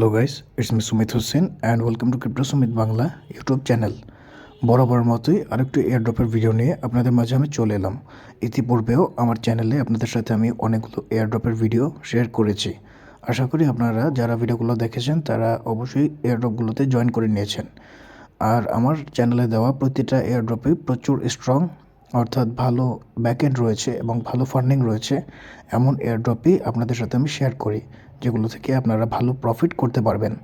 Hello guys it's me Sumit Hossain and welcome to crypto Sumit Bangla YouTube channel বরাবর মতোই আরেকটু এয়ারড্রপের video নিয়ে আপনাদের মাঝে আমি চলে এলাম। ইতিপূর্বেও আমার চ্যানেলে আপনাদের সাথে আমি অনেকগুলো এয়ারড্রপের ভিডিও শেয়ার করেছি। আশা করি আপনারা যারা ভিডিওগুলো দেখেছেন, তারা অবশ্যই এয়ারড্রপগুলোতে জয়েন করে নিয়েছেন। আর আমার চ্যানেলে দেওয়া প্রতিটা এয়ারড্রপে প্রচুর স্ট্রং অর্থাৎ ভালো ব্যাকএন্ড রয়েছে এবং ভালো ফান্ডিং রয়েছে, এমন এয়ারড্রপই আপনাদের সাথে আমি শেয়ার করি, যেগুলো থেকে আপনারা ভালো প্রফিট করতে পারবেন।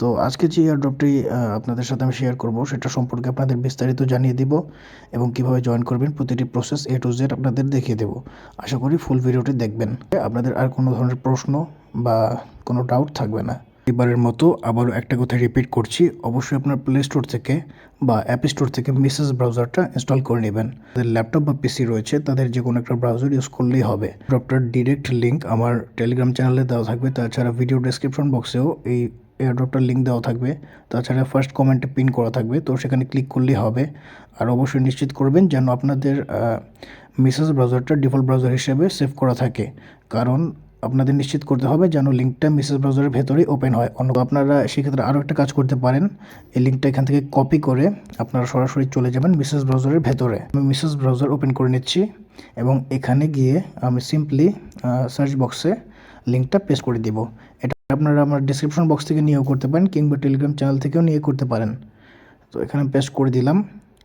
তো আজকে যে এয়ারড্রপটি আপনাদের সাথে আমি শেয়ার করব, সেটা সম্পর্কে আপনাদের বিস্তারিত জানিয়ে দিব এবং কীভাবে জয়েন করবেন, প্রতিটি প্রসেস এ টু জেড আপনাদের দেখিয়ে দেব। আশা করি ফুল ভিডিওটি দেখবেন। আপনাদের আর কোনো ধরনের প্রশ্ন বা কোনো ডাউট থাকবে না। এবারের মতো আবারও একটা কথা রিপিট করছি। অবশ্যই আপনার প্লে স্টোর থেকে বা অ্যাপ স্টোর থেকে মিসেস ব্রাউজারটা ইনস্টল করে নেবেন। তাদের ল্যাপটপ বা পিসি রয়েছে, তাদের যে কোনো একটা ব্রাউজার ইউজ করলেই হবে। ড্রপটার ডিরেক্ট লিঙ্ক আমার টেলিগ্রাম চ্যানেলে দেওয়া থাকবে। তাছাড়া ভিডিও ডেসক্রিপশন বক্সেও এই এয়ারড্রপটার লিঙ্ক দেওয়া থাকবে। তাছাড়া ফার্স্ট কমেন্টে পিন করা থাকবে, তো সেখানে ক্লিক করলেই হবে। আর অবশ্যই নিশ্চিত করবেন যেন আপনাদের মিসেস ব্রাউজারটা ডিফল্ট ব্রাউজার হিসেবে সেভ করা থাকে। কারণ আপনাদের নিশ্চিত করতে হবে যেন লিঙ্কটা মিসেস ব্রাউজারের ভেতরেই ওপেন হয়। অন্য আপনারা সেক্ষেত্রে আরও একটা কাজ করতে পারেন। এই লিঙ্কটা এখান থেকে কপি করে আপনারা সরাসরি চলে যাবেন মিসেস ব্রাউজারের ভেতরে। আমি মিসেস ব্রাউজার ওপেন করে নিচ্ছি এবং এখানে গিয়ে আমি সিম্পলি সার্চ বক্সে লিঙ্কটা পেস্ট করে দিব। এটা আপনারা আমার ডিসক্রিপশন বক্স থেকে নিয়েও করতে পারেন কিংবা টেলিগ্রাম চ্যানেল থেকেও নিয়ে করতে পারেন। তো এখানে পেস্ট করে দিলাম।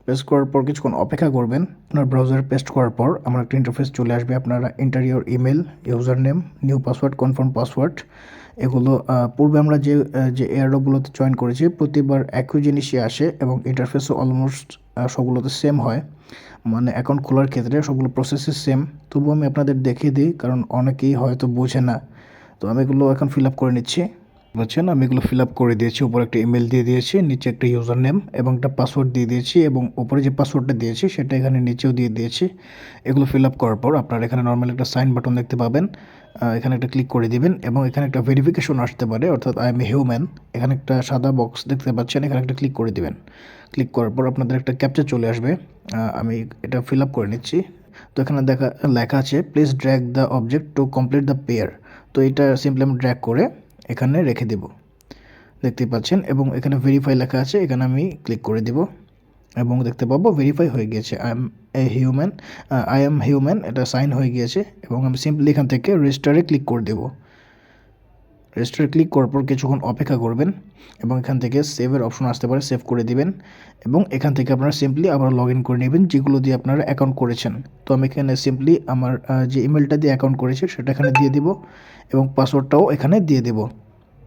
পেস্ট করার পর কিছুক্ষণ অপেক্ষা করবেন। আপনার ব্রাউজার পেস্ট করার পর আমার একটা ইন্টারফেস চলে আসবে আপনারা enter your email user name new password confirm password এগুলো পূর্বে আমরা যে যে এয়ারডপগুলোতে জয়েন করেছি, প্রতিবার একই জিনিসই আসে এবং ইন্টারফেসও অলমোস্ট সবগুলোতে সেম হয়। মানে অ্যাকাউন্ট খোলার ক্ষেত্রে সবগুলো প্রসেসই সেম তবুও আমি আপনাদের দেখিয়ে দিই, কারণ অনেকেই হয়তো বোঝে না। তো আমি এগুলো এখন ফিল আপ করে নিচ্ছি। বুঝছেন আমি এগুলো ফিল আপ করে দিয়েছি, উপরে একটা ইমেল দিয়ে দিয়েছি, নিচে একটা ইউজার নেম এবং একটা পাসওয়ার্ড দিয়ে দিয়েছি এবং উপরে যে পাসওয়ার্ডটা দিয়েছি সেটা এখানে নিচেও দিয়ে দিয়েছি। এগুলো ফিল আপ করার পর আপনারা এখানে নর্মাল একটা সাইন বাটন দেখতে পাবেন। এখানে একটা ক্লিক করে দিবেন এবং এখানে একটা ভেরিফিকেশন আসতে পারে, অর্থাৎ আই এম হিউম্যান এখানে একটা সাদা বক্স দেখতে পাচ্ছেন, এখানে একটা ক্লিক করে দিবেন। ক্লিক করার পর আপনাদের একটা ক্যাপচার চলে আসবে। আমি এটা ফিল আপ করে নিচ্ছি। তো এখানে দেখা, লেখা আছে please drag the object to complete the pair তো এটা সিম্পলি আমি ড্র্যাগ করে এখানে রেখে দেব। দেখতে পাচ্ছেন, এবং এখানে ভেরিফাই লেখা আছে, এখানে আমি ক্লিক করে দেব। এবং দেখতে পাবো ভেরিফাই হয়ে গিয়েছে I am a human I am human এটা সাইন হয়ে গিয়েছে, এবং আমি সিম্পলি এখান থেকে রেজিস্টারে ক্লিক করে দেব। রেজিস্টারে ক্লিক করার পর কিছুক্ষণ অপেক্ষা করবেন এবং এখান থেকে সেভের অপশন আসতে পারে সেভ করে দিবেন এবং এখান থেকে আপনারা সিম্পলি আবার লগ ইন করে নেবেন যেগুলো দিয়ে আপনারা অ্যাকাউন্ট করেছেন। তো আমি এখানে সিম্পলি আমার যে ইমেলটা দিয়ে অ্যাকাউন্ট করেছি সেটা এখানে দিয়ে দিব এবং পাসওয়ার্ডটাও এখানে দিয়ে দেব।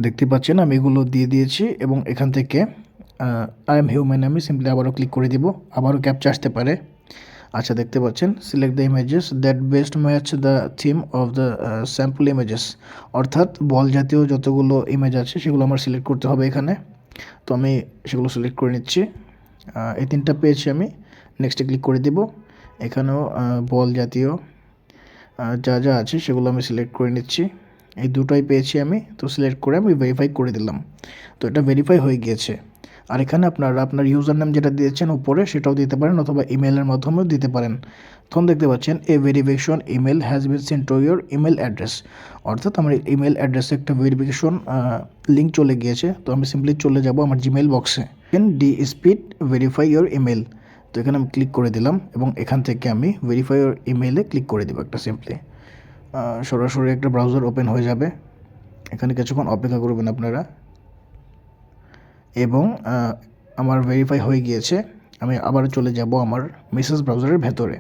দেখতে পাচ্ছেন আমি এগুলো দিয়ে দিয়েছি এবং এখান থেকে আই এম হিউম্যান আমি সিম্পলি আবারও ক্লিক করে দিব, আবারও ক্যাপচা আসতে পারে। আচ্ছা দেখতে পাচ্ছেন select the images that best match the theme of the sample images অর্থাৎ বল জাতীয় যতগুলো ইমেজ আছে, সেগুলো আমার সিলেক্ট করতে হবে এখানে। তো আমি সেগুলো সিলেক্ট করে নিচ্ছি। এই তিনটা পেয়েছি আমি। নেক্সটে ক্লিক করে দিব। এখানেও বল জাতীয় যা যা আছে, সেগুলো আমি সিলেক্ট করে নিচ্ছি। এই দুটোই পেয়েছি আমি। তো সিলেক্ট করে আমি ভেরিফাই করে দিলাম। তো এটা ভেরিফাই হয়ে গিয়েছে। আর এখানে আপনারা, আপনার ইউজার নাম যেটা দিয়েছেন উপরে, সেটাও দিতে পারেন অথবা ইমেলের মাধ্যমেও দিতে পারেন। তখন দেখতে পাচ্ছেন a verification email has been sent to your email address অর্থাৎ আমার ইমেল অ্যাড্রেসে একটা ভেরিফিকেশন লিঙ্ক চলে গিয়েছে। তো আমি সিম্পলি চলে যাব আমার জিমেল বক্সে দেন ডি স্পিড ভেরিফাই ইউর ইমেল তো এখানে আমি ক্লিক করে দিলাম এবং এখান থেকে আমি ভেরিফাই ইউর ইমেলে ক্লিক করে দেবো একটা সিম্পলি সরাসরি একটা ব্রাউজার ওপেন হয়ে যাবে। এখানে কিছুক্ষণ অপেক্ষা করবেন আপনারা। এবং আমার ভেরিফাই হয়ে গিয়েছে। আমি আবার চলে যাব আমার মেসেজ ব্রাউজারের ভেতরে।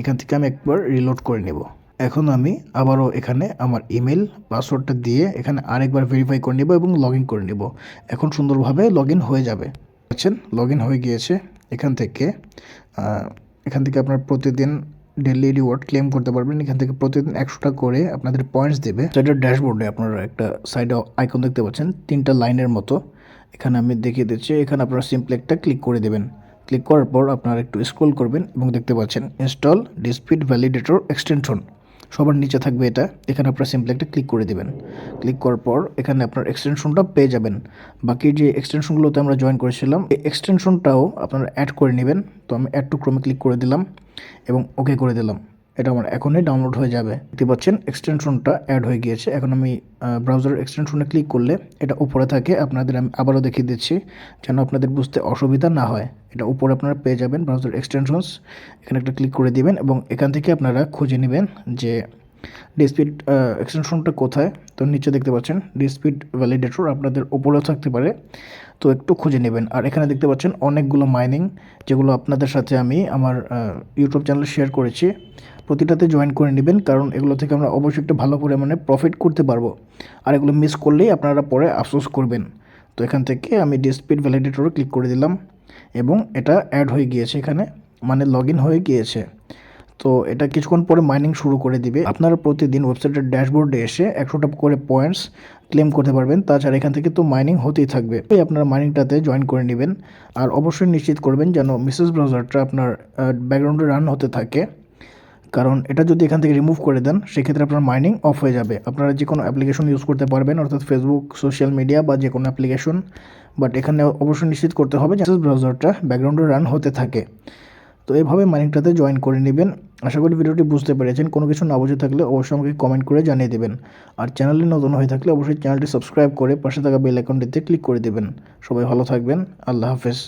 এখান থেকে আমি একবার রিলোড করে নেব। এখন আমি আবারও এখানে আমার ইমেল পাসওয়ার্ডটা দিয়ে এখানে আরেকবার ভেরিফাই করে নেব এবং লগ ইন করে নেব। এখন সুন্দরভাবে লগ ইন হয়ে যাবে। আছেন লগ ইন হয়ে গিয়েছে এখান থেকে। এখান থেকে আপনার প্রতিদিন ডেলি রিওয়ার্ড ক্লেম করতে পারবেন। এখান থেকে প্রতিদিন একশোটা করে আপনাদের পয়েন্টস দেবে। সেটার ড্যাশবোর্ডে আপনারা একটা সাইডে আইকন দেখতে পাচ্ছেন। তিনটা লাইনের মতো। এখানে আমি দেখিয়ে দিচ্ছি, এখানে আপনারা সিম্পলি একটা ক্লিক করে দেবেন। ক্লিক করার পর আপনারা একটু স্ক্রল করবেন এবং দেখতে পাচ্ছেন ইনস্টল ডিসপিড ভ্যালিডেটর এক্সটেনশন সবার নিচে থাকবে এটা, এখানে আপনারা সিম্পলি একটা ক্লিক করে দেবেন। ক্লিক করার পর এখানে আপনার এক্সটেনশনটা পেয়ে যাবেন। বাকি যে এক্সটেনশনগুলোতে আমরা জয়েন করেছিলাম, এই এক্সটেনশনটাও আপনারা অ্যাড করে নেবেন। তো আমি অ্যাড টু ক্রমে ক্লিক করে দিলাম এবং ওকে করে দিলাম। এটা আমার এখনই ডাউনলোড হয়ে যাবে। দেখতে পাচ্ছেন এক্সটেনশনটা অ্যাড হয়ে গিয়েছে। এখন আমি ব্রাউজার এক্সটেনশনে ক্লিক করলে এটা উপরে থাকে। আপনাদের আমি আবারও দেখিয়ে দিচ্ছি, যেন আপনাদের বুঝতে অসুবিধা না হয়। এটা উপরে আপনারা পেয়ে যাবেন ব্রাউজার এক্সটেনশনস এখানে একটা ক্লিক করে দিবেন এবং এখান থেকে আপনারা খুঁজে নেবেন যে ডিসপিড এক্সটেনশনটা কোথায়? তো নিচে দেখতে পাচ্ছেন ডিসপিড ভ্যালিডেটর আপনাদের উপরেও থাকতে পারে। তো একটু খুঁজে নেবেন। আর এখানে দেখতে পাচ্ছেন অনেকগুলো মাইনিং যেগুলো আপনাদের সাথে আমি আমার ইউটিউব চ্যানেলে শেয়ার করেছি। প্রতিটাতে জয়েন করে নেবেন, কারণ এগুলো থেকে আমরা অবশ্যই একটা ভালো পরিমাণে প্রফিট করতে পারব। আর এগুলো মিস করলেই আপনারা পরে আফসোস করবেন। তো এখান থেকে আমি ডিসপিড ভ্যালিডেটরে ক্লিক করে দিলাম, এবং এটা অ্যাড হয়ে গিয়েছে এখানে মানে লগ হয়ে গিয়েছে। তো এটা কিছুক্ষণ পরে মাইনিং শুরু করে দিবে। আপনারা প্রতিদিন ওয়েবসাইটের ড্যাশবোর্ডে এসে একশোটা করে পয়েন্টস ক্লেম করতে পারবেন। তাছাড়া এখান থেকে তো মাইনিং হতেই থাকবে। আপনারা মাইনিংটাতে জয়েন করে নেবেন। আর অবশ্যই নিশ্চিত করবেন যেন মিসেস ব্রাউজারটা আপনার ব্যাকগ্রাউন্ডে রান হতে থাকে। কারণ এটা যদি এখান থেকে রিমুভ করে দেন, সেক্ষেত্রে আপনার মাইনিং অফ হয়ে যাবে। আপনারা যে কোনো অ্যাপ্লিকেশন ইউজ করতে পারবেন, অর্থাৎ ফেসবুক সোশ্যাল মিডিয়া বা যে কোনো অ্যাপ্লিকেশন বাট এখানে অবশ্যই নিশ্চিত করতে হবে যে ব্রাউজারটা ব্যাকগ্রাউন্ডে রান হতে থাকে। তো এভাবে মাইনিংটাতে জয়েন করে নেবেন। আশা করি ভিডিওটি বুঝতে পেরেছেন। কোনো কিছু না বুঝে থাকলে অবশ্যই আমাকে কমেন্ট করে জানিয়ে দেবেন। আর চ্যানেলটি নতুন হয়ে থাকলে অবশ্যই চ্যানেলটি সাবস্ক্রাইব করে পাশে থাকা বেল আইকনটিতে ক্লিক করে দেবেন। সবাই ভালো থাকবেন। আল্লাহ হাফেজ।